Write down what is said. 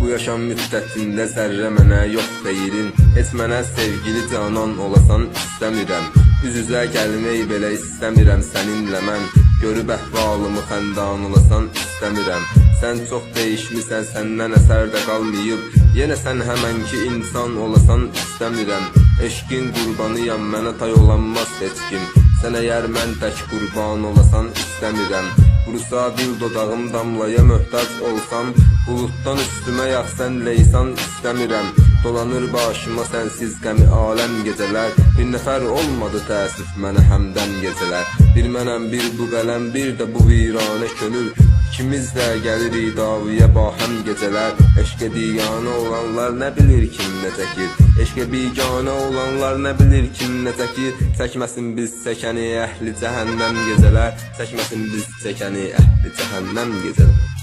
Bu yaşam müddətində zərrə mənə yox deyirin Heç mənə sevgili canan olasan istəmirəm Üz-üzə gəlmək belə istəmirəm səninlə mən Görüb əhvalımı xəndan olasan istəmirəm Sən çox dəyişmisən, səndən əsər də qalmayıb Yenə sən həmənki insan olasan istəmirəm Eşqin qurbanıyam, mənə tay olanmaz heç kim Sən əgər mən tək qurban olasan istəmirəm Qurusa dil dodağım damlaya möhtac olsam Buluddan üstümə yağsan leysan istəmirəm Dolanır başıma sənsiz qəmi aləm gecələr Bir nəfər olmadı təəssüf mənə həmdən gecələr Bir mənəm, bir bu qələm, bir də bu viranə könül. İkimiz də gəlirik davıya bahəm gecələr Eşqə diyanə olanlar nə bilir kim nə çəkir Eşqə biganə olanlar nə bilir kim nə çəkir Çəkməsin biz çəkəni əhli cəhənnəm gecələr. Çəkməsin biz çəkəni əhli cəhənnəm gecələr